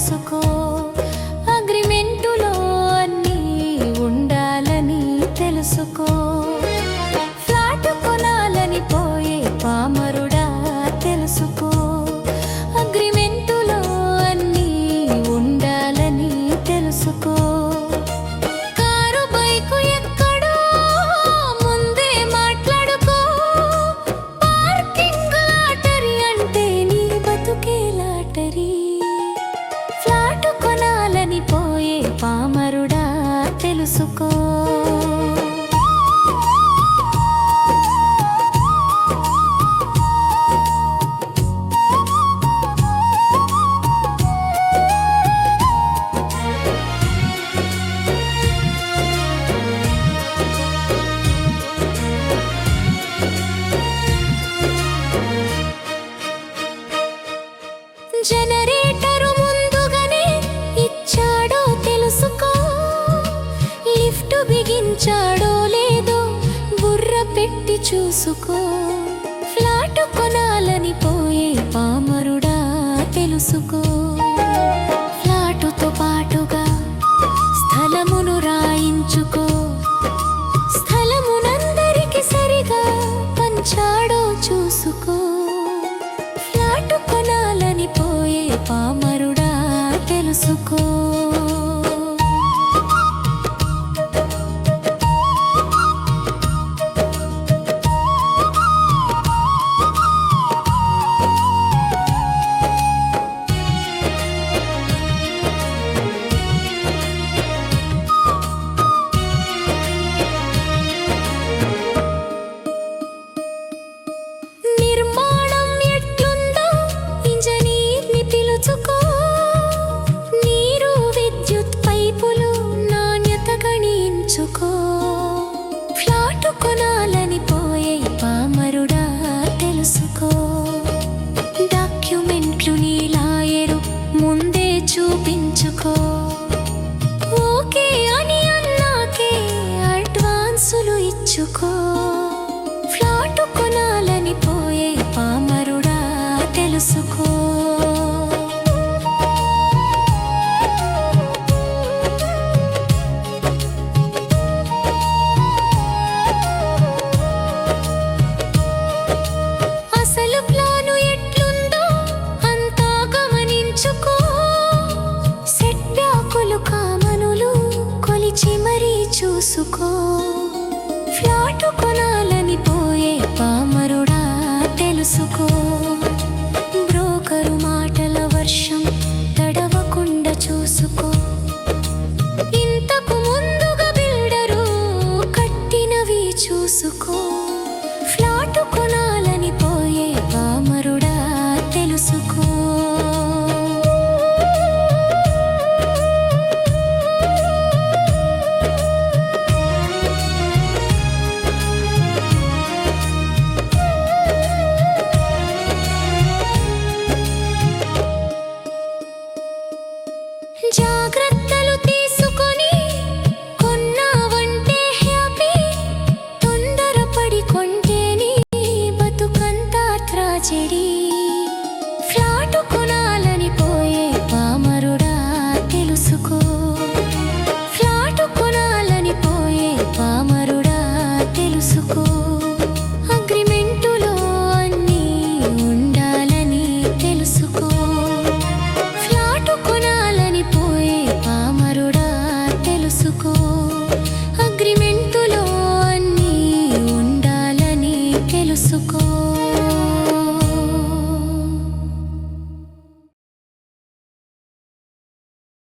తెలుసుకో అగ్రిమెంటులో పామరుడా తెలుసుకో. జనరేటరు చూసుకో. ఫ్లాట్ కొనాలని పోయే పామరుడా తెలుసుకో. ఫ్లాటుతో పాటుగా స్థలమును రాయించుకో. స్థలమునందరికి సరిగా పంచాడో చూసుకో. ఫ్లాట్ కొనాలని పోయే పామరుడా తెలుసుకో. చేసుకో డాక్యుమెంట్లు నీ లాయరు ముందే చూపించుకో. ఓకే అని అన్నాకే అడ్వాన్సులు ఇచ్చుకో. చూసుకో. ఫ్లాటు కొనాలని పోయే పామరుడా తెలుసుకో. చెడి ఫ్లాట్ కొనాలని పోయే పామరుడా తెలుసుకో. ఫ్లాట్ కొనాలని పోయే పామరుడా తెలుసుకో. అగ్రిమెంటులో అన్నీ ఉండాలని తెలుసుకో. ఫ్లాట్ కొనాలని పోయే పామరుడా తెలుసుకో. అగ్రిమెంటులో అన్నీ ఉండాలని తెలుసుకో.